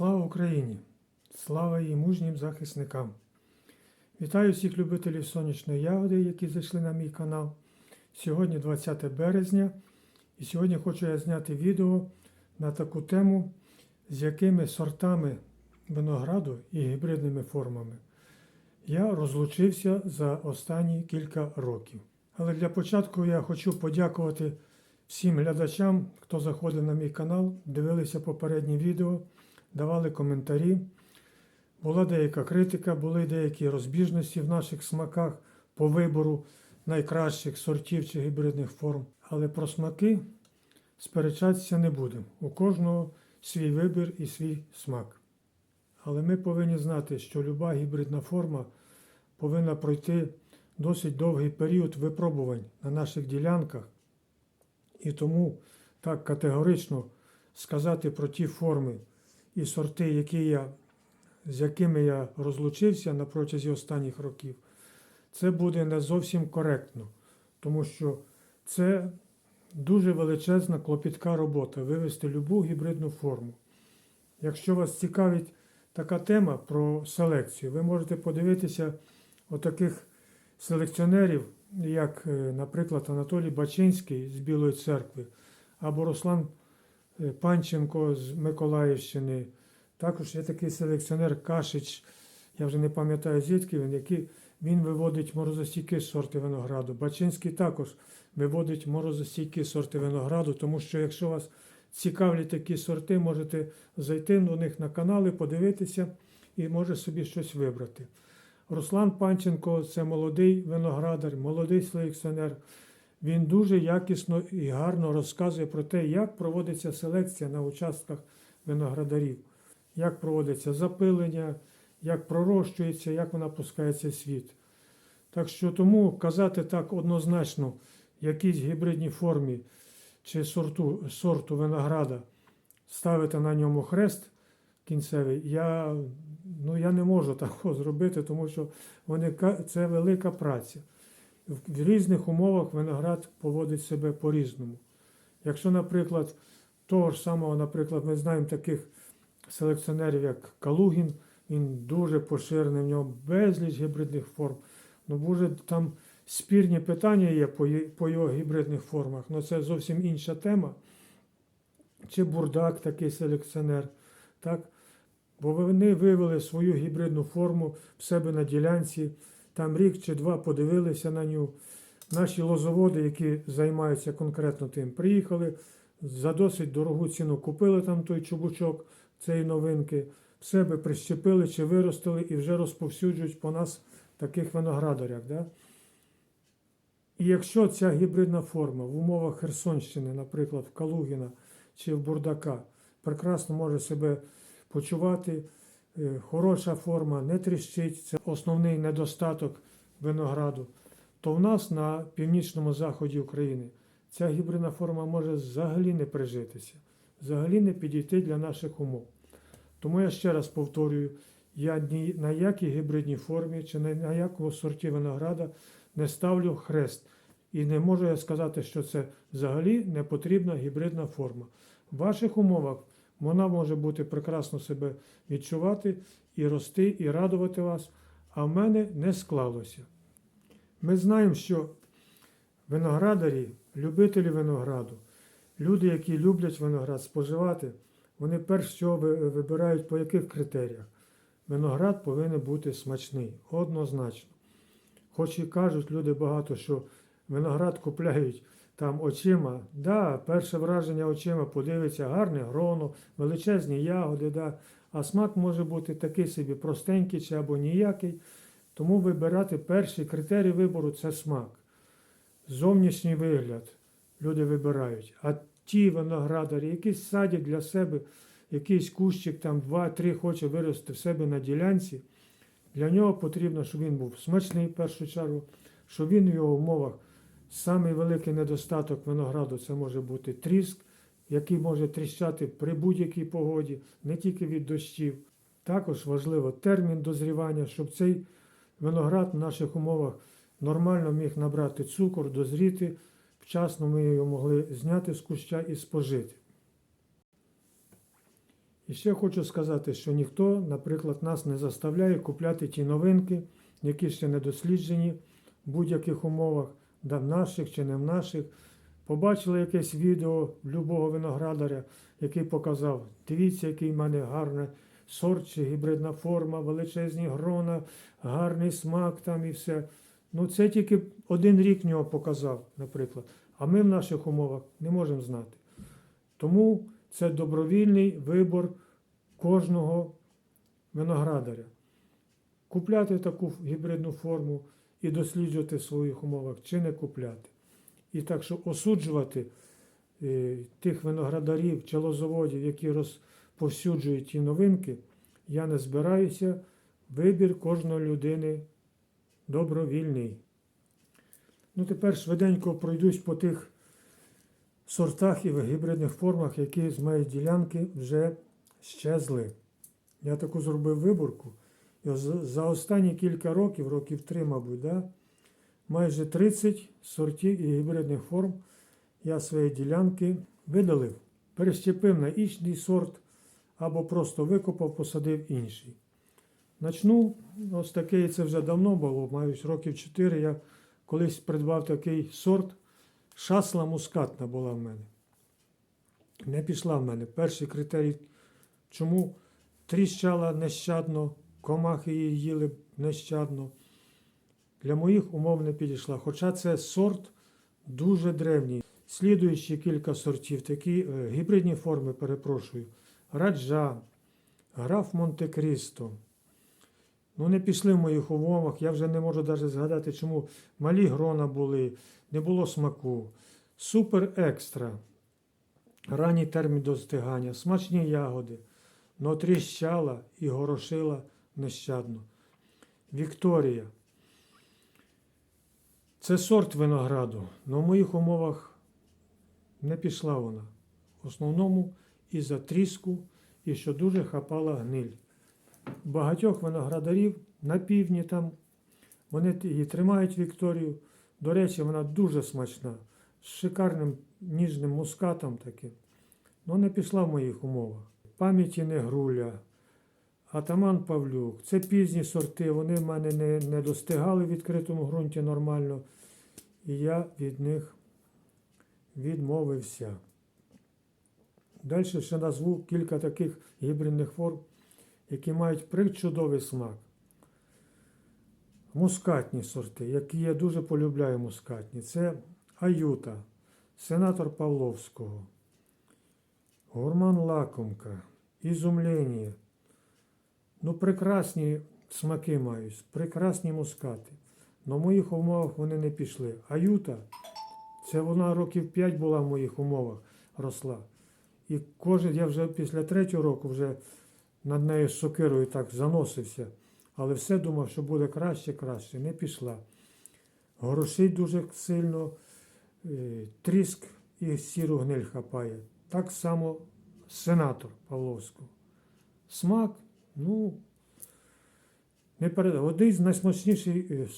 Слава Україні! Слава її мужнім захисникам! Вітаю всіх любителів сонячної ягоди, які зайшли на мій канал. Сьогодні 20 березня, і сьогодні хочу я зняти відео на таку тему, з якими сортами винограду і гібридними формами я розлучився за останні кілька років. Але для початку я хочу подякувати всім глядачам, хто заходив на мій канал, дивилися попередні відео, давали коментарі. Була деяка критика, були деякі розбіжності в наших смаках по вибору найкращих сортів чи гібридних форм. Але про смаки сперечатися не будемо. У кожного свій вибір і свій смак. Але ми повинні знати, що люба гібридна форма повинна пройти досить довгий період випробувань на наших ділянках. І тому так категорично сказати про ті форми і сорти, які я, з якими я розлучився на протязі останніх років, це буде не зовсім коректно, тому що це дуже величезна клопітка робота вивести любу гібридну форму. Якщо вас цікавить така тема про селекцію, ви можете подивитися отаких селекціонерів, як, е, наприклад, Анатолій Бачинський з Білої церкви, або Руслан Панченко з Миколаївщини. Також є такий селекціонер Кашич, я вже не пам'ятаю звідки він, який він виводить морозостійкі сорти винограду. Бачинський також виводить морозостійкі сорти винограду, тому що якщо вас цікавлять такі сорти, можете зайти до них на канали, подивитися і може собі щось вибрати. Руслан Панченко це молодий виноградар, молодий селекціонер. Він дуже якісно і гарно розказує про те, як проводиться селекція на участках виноградарів, як проводиться запилення, як пророщується, як вона пускається в світ. Так що тому казати так однозначно, якійсь гібридній формі чи сорту, сорту винограда, ставити на ньому хрест кінцевий, я, ну, я не можу такого зробити, тому що вони, це велика праця. В різних умовах виноград поводить себе по-різному. Якщо, наприклад, того ж самого, наприклад, ми знаємо таких селекціонерів, як Калугін, він дуже поширений, в нього безліч гібридних форм. Ну, може, там спірні питання є- по його гібридних формах, але це зовсім інша тема. Чи бурдак такий селекціонер, так? Бо вони вивели свою гібридну форму в себе на ділянці, там рік чи два подивилися на нього. Наші лозоводи, які займаються конкретно тим, приїхали за досить дорогу ціну, купили там той чубучок цієї новинки, в себе прищепили чи виростили і вже розповсюджують по нас таких виноградарях. Да? І якщо ця гібридна форма в умовах Херсонщини, наприклад, в Калугіна чи в Бурдака, прекрасно може себе почувати, хороша форма, не тріщить, це основний недостаток винограду, то в нас на північному заході України ця гібридна форма може взагалі не прижитися, взагалі не підійти для наших умов. Тому я ще раз повторюю, я ні на якій гібридній формі чи на на якому сорті винограда не ставлю хрест. І не можу я сказати, що це взагалі не потрібна гібридна форма. В ваших умовах вона може бути прекрасно себе відчувати і рости, і радувати вас, а в мене не склалося. Ми знаємо, що виноградарі, любителі винограду, люди, які люблять виноград споживати, вони перш всього вибирають по яких критеріях. Виноград повинен бути смачний, однозначно. Хоч і кажуть люди багато, що виноград купляють там очима. Да, перше враження очима подивиться, гарне гроно, величезні ягоди, да, а смак може бути такий собі простенький чи або ніякий. Тому вибирати перший критерій вибору це смак. Зовнішній вигляд люди вибирають. А ті виноградарі, які садять для себе якийсь кущик, там 2-3 хоче вирости в себе на ділянці, для нього потрібно, щоб він був смачний в першу чергу, щоб він в його умовах Самий великий недостаток винограду це може бути тріск, який може тріщати при будь-якій погоді, не тільки від дощів. Також важливо термін дозрівання, щоб цей виноград в наших умовах нормально міг набрати цукор, дозріти. Вчасно ми його могли зняти з куща і спожити. І ще хочу сказати, що ніхто, наприклад, нас не заставляє купляти ті новинки, які ще не досліджені в будь-яких умовах, да в наших чи не в наших. Побачили якесь відео любого виноградаря, який показав, дивіться, який в мене гарний сорт чи гібридна форма, величезні грона, гарний смак там і все. Ну це тільки один рік нього показав, наприклад. А ми в наших умовах не можемо знати. Тому це добровільний вибор кожного виноградаря. Купляти таку гібридну форму і досліджувати в своїх умовах, чи не купляти. І так що осуджувати е, тих виноградарів чи лозоводів, які розповсюджують ті новинки, я не збираюся. Вибір кожної людини добровільний. Ну, тепер швиденько пройдусь по тих сортах і гібридних формах, які з моєї ділянки вже щезли. Я таку зробив виборку. І за останні кілька років, років три, мабуть, да, майже 30 сортів і гібридних форм я свої ділянки видалив. Перещепив на інший сорт або просто викопав, посадив інший. Начну, ось такий, це вже давно було, маю років 4, я колись придбав такий сорт. Шасла мускатна була в мене. Не пішла в мене. Перший критерій, чому тріщала нещадно, комахи її їли нещадно. Для моїх умов не підійшла. Хоча це сорт дуже древній. Слідуючі кілька сортів, такі е, гібридні форми, перепрошую. Раджа, граф Монте-Крісто. Ну, не пішли в моїх умовах. Я вже не можу навіть згадати, чому малі грона були, не було смаку. Супер екстра. Ранній термін достигання, смачні ягоди, но тріщала і горошила нещадно. Вікторія. Це сорт винограду, але в моїх умовах не пішла вона. В основному із-за тріску і що дуже хапала гниль. Багатьох виноградарів на півдні там вони її тримають Вікторію. До речі, вона дуже смачна, з шикарним ніжним мускатом таким. Ну, не пішла в моїх умовах. Пам'яті не груля, Атаман Павлюк. Це пізні сорти, вони в мене не, не достигали в відкритому ґрунті нормально. І я від них відмовився. Далі ще назву кілька таких гібридних форм, які мають причудовий смак. Мускатні сорти, які я дуже полюбляю мускатні. Це Аюта, сенатор Павловського, Гурман Лакомка, Ізумлення. Ну, прекрасні смаки мають, прекрасні мускати. Но в моїх умовах вони не пішли. Аюта, це вона років 5 була в моїх умовах, росла. І кожен, я вже після третього року вже над нею з сокирою так заносився. Але все думав, що буде краще, краще. Не пішла. Горошить дуже сильно, е, тріск і сіру гниль хапає. Так само сенатор Павловського. Смак, ну, не перед... Один з найсмачніших е,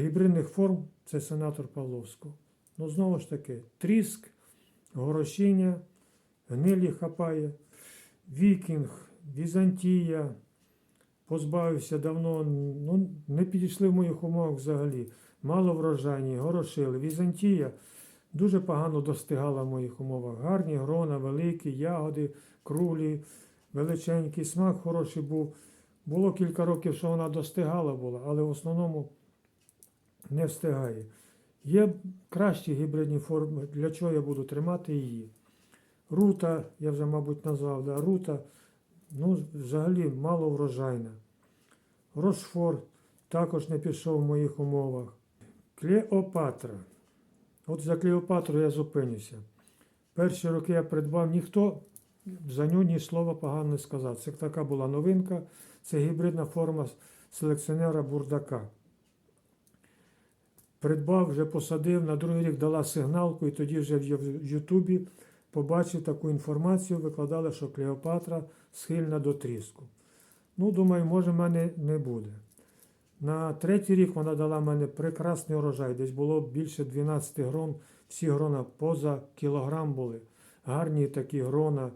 гібридних форм це сенатор Павловського. Ну, знову ж таки, тріск, горошіння, гнилі хапає, вікінг, Візантія. Позбавився давно, ну, не підійшли в моїх умовах взагалі. Мало врожайні, горошили. Візантія дуже погано достигала в моїх умовах. Гарні грона, великі, ягоди, круглі, величенький, смак хороший був. Було кілька років, що вона достигала була, але в основному не встигає. Є кращі гібридні форми, для чого я буду тримати її. Рута, я вже, мабуть, назвав, да, рута, ну, взагалі мало врожайна. Рошфор також не пішов в моїх умовах. Клеопатра. От за Клеопатру я зупинюся. Перші роки я придбав, ніхто за нього ні слова погано не сказав. Це така була новинка, це гібридна форма селекціонера Бурдака. Придбав, вже посадив, на другий рік дала сигналку, і тоді вже в Ютубі побачив таку інформацію, викладали, що Клеопатра схильна до тріску. Ну, думаю, може, в мене не буде. На третій рік вона дала мене прекрасний урожай. Десь було більше 12 грон. Всі грона поза кілограм були. Гарні такі грона,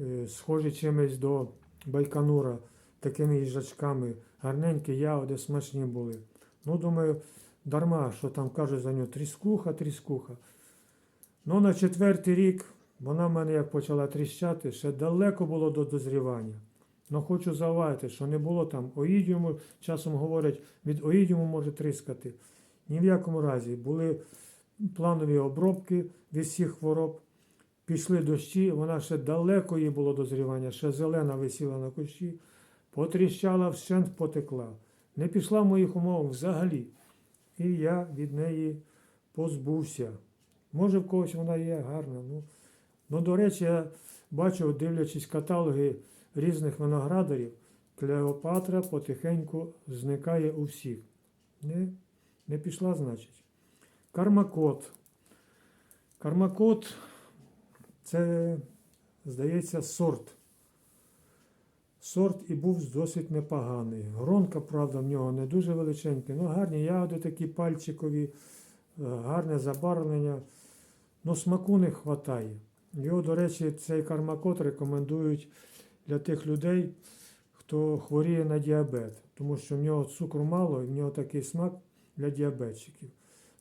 е, схожі чимось до Байконура, такими їжачками. Гарненькі ягоди, смачні були. Ну, думаю, дарма, що там кажуть за нього тріскуха, тріскуха. Ну, на четвертий рік вона в мене як почала тріщати, ще далеко було до дозрівання. Ну хочу зауважити, що не було там оїдіуму, часом говорять, від оїдіуму може тріскати. Ні в якому разі. Були планові обробки від всіх хвороб, пішли дощі, вона ще далеко їй було дозрівання, ще зелена висіла на кущі, потріщала, вщент потекла. Не пішла в моїх умовах взагалі. І я від неї позбувся. Може, в когось вона є гарна. Ну, ну до речі, я бачив, дивлячись каталоги різних виноградарів, Клеопатра потихеньку зникає у всіх. Не, не пішла, значить. Кармакот. Кармакот це, здається, сорт. Сорт і був досить непоганий. Гронка, правда, в нього не дуже величенька, ну гарні ягоди такі пальчикові, е, гарне забарвлення. Ну, смаку не вистачає. Його, до речі, цей кармакот рекомендують для тих людей, хто хворіє на діабет, тому що в нього цукру мало і в нього такий смак для діабетчиків.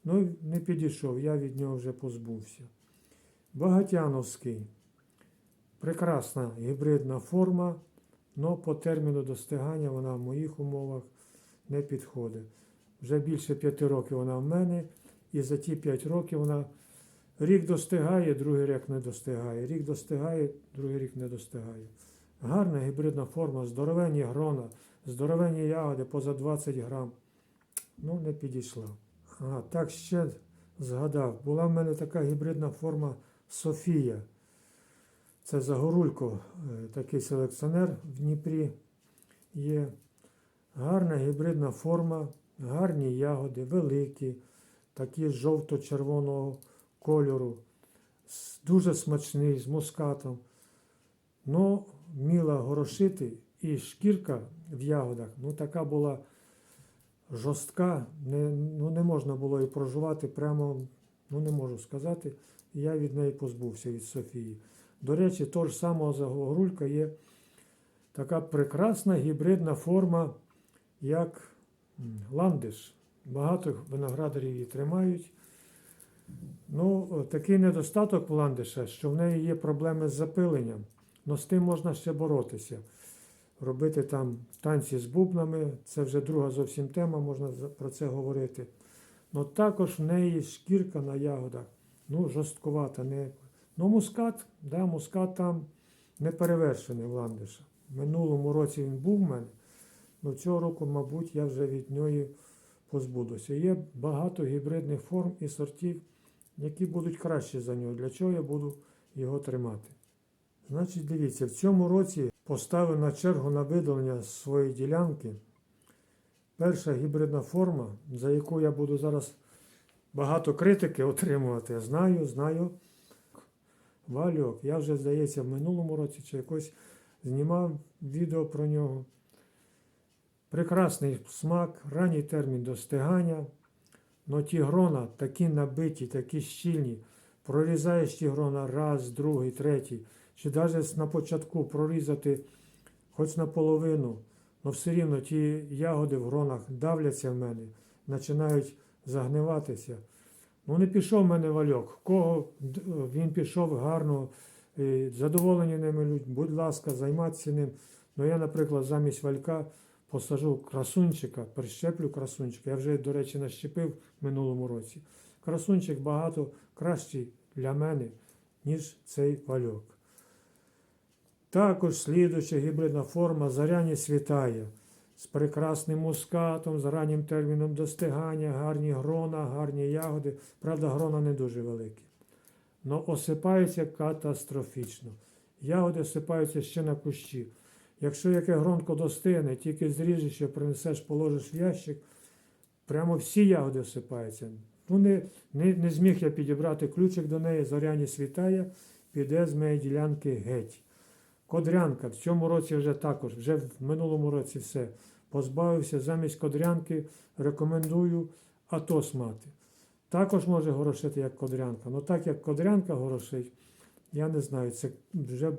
Ну, не підійшов, я від нього вже позбувся. Багатяновський. Прекрасна гібридна форма, але по терміну достигання вона в моїх умовах не підходить. Вже більше п'яти років вона в мене, і за ті п'ять років вона рік достигає, другий рік не достигає. Рік достигає, другий рік не достигає. Гарна гібридна форма, здоровенні грона, здоровенні ягоди поза 20 грам. Ну, не підійшла. А, так ще згадав. Була в мене така гібридна форма Софія. Це Загорулько, е, такий селекціонер в Дніпрі є. Гарна гібридна форма, гарні ягоди, великі, такі жовто-червоного кольору, дуже смачний, з мускатом. Ну, вміла горошити, і шкірка в ягодах, ну така була жорстка, не, ну, не можна було її проживати прямо, ну не можу сказати. Я від неї позбувся від Софії. До речі, того ж самого загорулька є така прекрасна гібридна форма, як ландиш. Багато виноградарів її тримають. Ну, такий недостаток в ландиша, що в неї є проблеми з запиленням. але з тим можна ще боротися. Робити там танці з бубнами, це вже друга зовсім тема, можна про це говорити. Ну також в неї шкірка на ягодах, ну, жорсткувата. Не... Ну, мускат, да, мускат там не перевершений в ландиша. Минулому році він був в мене, але цього року, мабуть, я вже від нього позбудуся. Є багато гібридних форм і сортів, які будуть кращі за нього. Для чого я буду його тримати? Значить, дивіться, в цьому році поставив на чергу на видалення своєї ділянки. Перша гібридна форма, за яку я буду зараз багато критики отримувати. Я знаю, знаю. Валюк. Я вже, здається, в минулому році чи якось знімав відео про нього. Прекрасний смак, ранній термін достигання. Но ті грона такі набиті, такі щільні. Прорізаєш ті грона раз, другий, третій. Чи навіть на початку прорізати хоч наполовину, але все рівно ті ягоди в гронах давляться в мене, починають загниватися. Ну, не пішов в мене вальок. Кого він пішов гарно, е, задоволені ними люди, будь ласка, займатися ним. Ну я, наприклад, замість валька посажу красунчика, прищеплю красунчика. Я вже, до речі, нащепив в минулому році. Красунчик багато кращий для мене, ніж цей вальок. Також слідуюча гібридна форма заряні світає з прекрасним мускатом, з раннім терміном достигання, гарні грона, гарні ягоди. Правда, грона не дуже великі. Но осипаються катастрофічно. Ягоди осипаються ще на кущі. Якщо яке гронко достигне, тільки зріжеш, його принесеш, положиш в ящик, прямо всі ягоди осипаються. Ну, не, не, не зміг я підібрати ключик до неї, зоряні світає, піде з моєї ділянки геть. Кодрянка в цьому році вже також, вже в минулому році все. Позбавився замість кодрянки, рекомендую атос мати. Також може горошити як кодрянка. Ну так як кодрянка горошить, я не знаю, це вже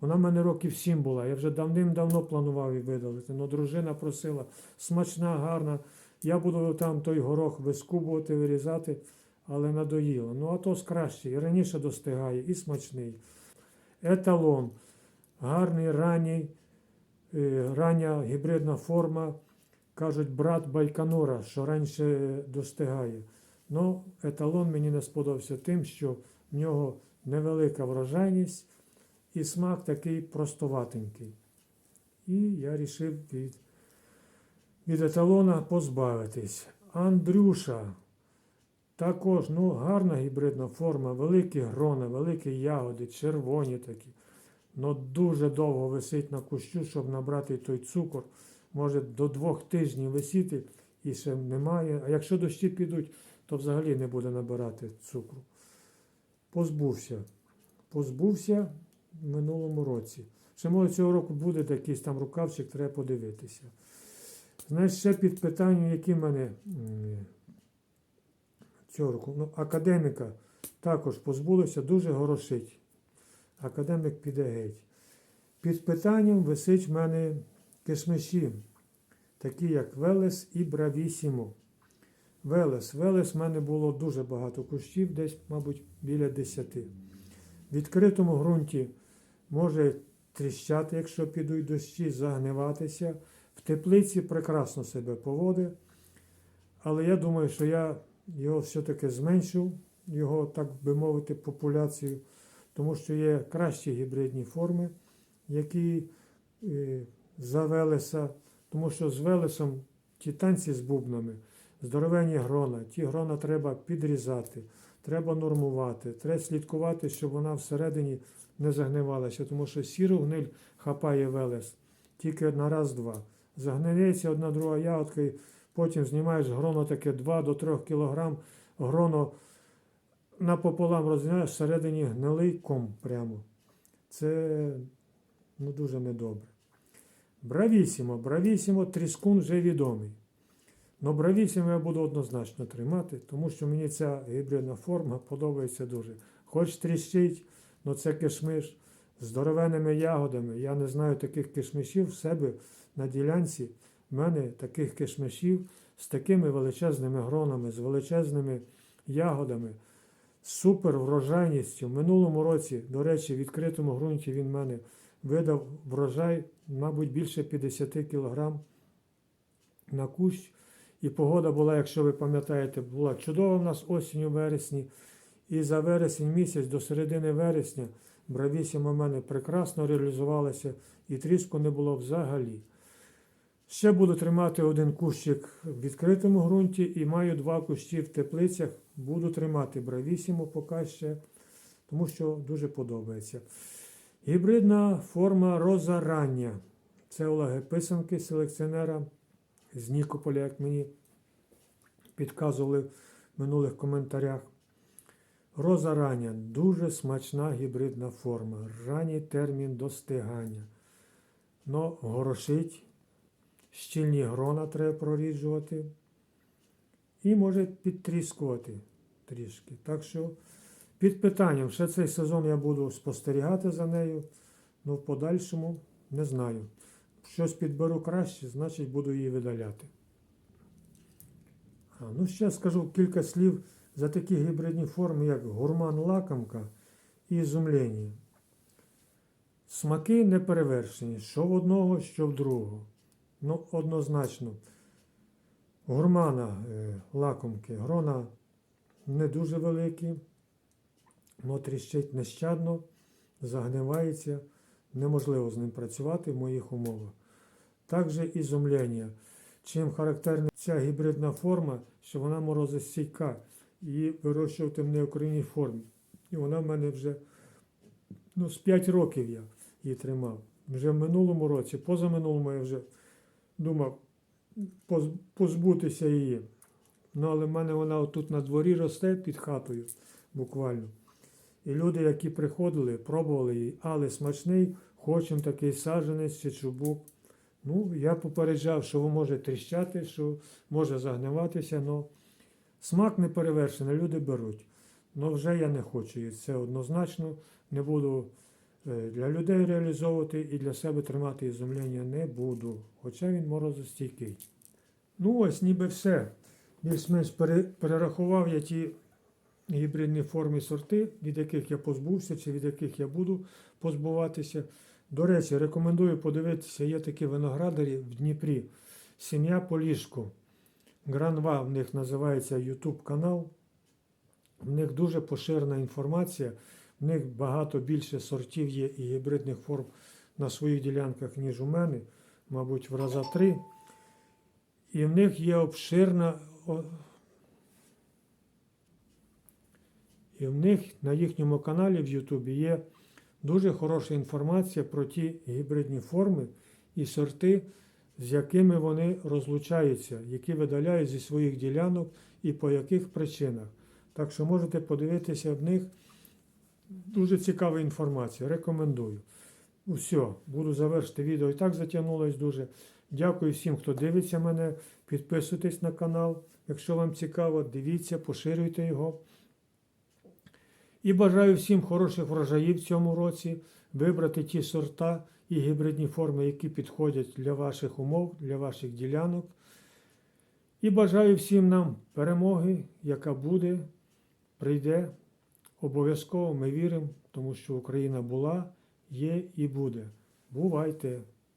Вона в мене років сім була. Я вже давним-давно планував її видалити. але дружина просила смачна, гарна. Я буду там той горох вискубувати, вирізати, але надоїло. Ну, а то з краще. І раніше достигає, і смачний. Еталон. Гарний, ранній, е, рання гібридна форма. Кажуть, брат Байконура, що раніше достигає. Ну, еталон мені не сподобався тим, що в нього невелика врожайність і смак такий простоватенький. І я вирішив від, від еталона позбавитись. Андрюша. Також ну, гарна гібридна форма, великі грона, великі ягоди, червоні такі. Ну дуже довго висить на кущу, щоб набрати той цукор. Може до двох тижнів висіти і ще немає. А якщо дощі підуть, то взагалі не буде набирати цукру. Позбувся. Позбувся в минулому році. Ще може цього року буде якийсь там рукавчик, треба подивитися. Знаєш, ще під питанням, які в мене цього року. Ну, академіка також позбулося, дуже горошить. Академік піде геть. Під питанням висить в мене кишмиші, такі як Велес і Бравісімо. Велес. Велес в мене було дуже багато кущів, десь, мабуть, біля 10. В відкритому ґрунті може тріщати, якщо підуть дощі, загниватися. В теплиці прекрасно себе поводить. Але я думаю, що я його все-таки зменшив, його, так би мовити, популяцію, тому що є кращі гібридні форми, які е, за Велеса, тому що з Велесом ті танці з бубнами, здоровенні грона, ті грона треба підрізати, треба нормувати, треба слідкувати, щоб вона всередині не загнивалася, тому що сіру гниль хапає Велес тільки на раз-два. Загниється одна друга ягодка, і потім знімаєш гроно таке 2 до 3 кг, гроно напополам розглядаєш, всередині гнилий ком прямо. Це ну, дуже недобре. Бравісімо, бравісімо, тріскун вже відомий. Но бравісімо я буду однозначно тримати, тому що мені ця гібридна форма подобається дуже. Хоч тріщить, але це кишмиш з здоровенними ягодами. Я не знаю таких кишмишів в себе на ділянці. В мене таких кишмишів з такими величезними гронами, з величезними ягодами, супер врожайністю. В минулому році, до речі, в відкритому ґрунті він мене видав врожай, мабуть, більше 50 кг на кущ. І погода була, якщо ви пам'ятаєте, була чудова в нас осінь у вересні. І за вересень місяць до середини вересня бравісіма в мене прекрасно реалізувалася і тріску не було взагалі. Ще буду тримати один кущик в відкритому ґрунті і маю два кущі в теплицях. Буду тримати бравісіму поки ще, тому що дуже подобається. Гібридна форма роза рання. Це Олеги Писанки, селекціонера з Нікополя, як мені підказували в минулих коментарях. Роза рання дуже смачна гібридна форма. Ранній термін достигання. Но горошить, щільні грона треба проріджувати. І може підтріскувати трішки. Так що під питанням, ще цей сезон я буду спостерігати за нею, але в подальшому не знаю. Щось підберу краще, значить буду її видаляти. А, ну, ще скажу кілька слів за такі гібридні форми, як гурман лакомка і ізумлення. Смаки не перевершені, що в одного, що в другого. Ну, однозначно. Гурмана е, лакомки, грона не дуже великі, но тріщить нещадно, загнивається, неможливо з ним працювати в моїх умовах. Також ізумлення. Чим характерна ця гібридна форма, що вона морозостійка. Її вирощувати в неокорінній формі. І вона в мене вже ну, з 5 років я її тримав. Вже в минулому році, позаминулому я вже думав позбутися її. Ну, але в мене вона отут на дворі росте під хатою буквально. І люди, які приходили, пробували її, але смачний, хочемо такий саджанець чи чубук. Ну, я попереджав, що може тріщати, що може загниватися, але смак не перевершений, люди беруть. Ну вже я не хочу її. Це однозначно не буду Для людей реалізовувати і для себе тримати ізумлення не буду, хоча він морозостійкий. Ну ось ніби все. Більш-менш перерахував я ті гібридні форми сорти, від яких я позбувся чи від яких я буду позбуватися. До речі, рекомендую подивитися, є такі виноградарі в Дніпрі. Сім'я Полішко. Гранва в них називається YouTube канал. В них дуже поширена інформація. В них багато більше сортів є і гібридних форм на своїх ділянках, ніж у мене, мабуть, в раза три. І в них є обширна. І в них на їхньому каналі в Ютубі є дуже хороша інформація про ті гібридні форми і сорти, з якими вони розлучаються, які видаляють зі своїх ділянок і по яких причинах. Так що можете подивитися в них дуже цікава інформація. Рекомендую. Все, буду завершити відео. І так затягнулось дуже. Дякую всім, хто дивиться мене. Підписуйтесь на канал. Якщо вам цікаво, дивіться, поширюйте його. І бажаю всім хороших врожаїв в цьому році, вибрати ті сорта і гібридні форми, які підходять для ваших умов, для ваших ділянок. І бажаю всім нам перемоги, яка буде, прийде. Обов'язково ми віримо, тому що Україна була, є і буде. Бувайте!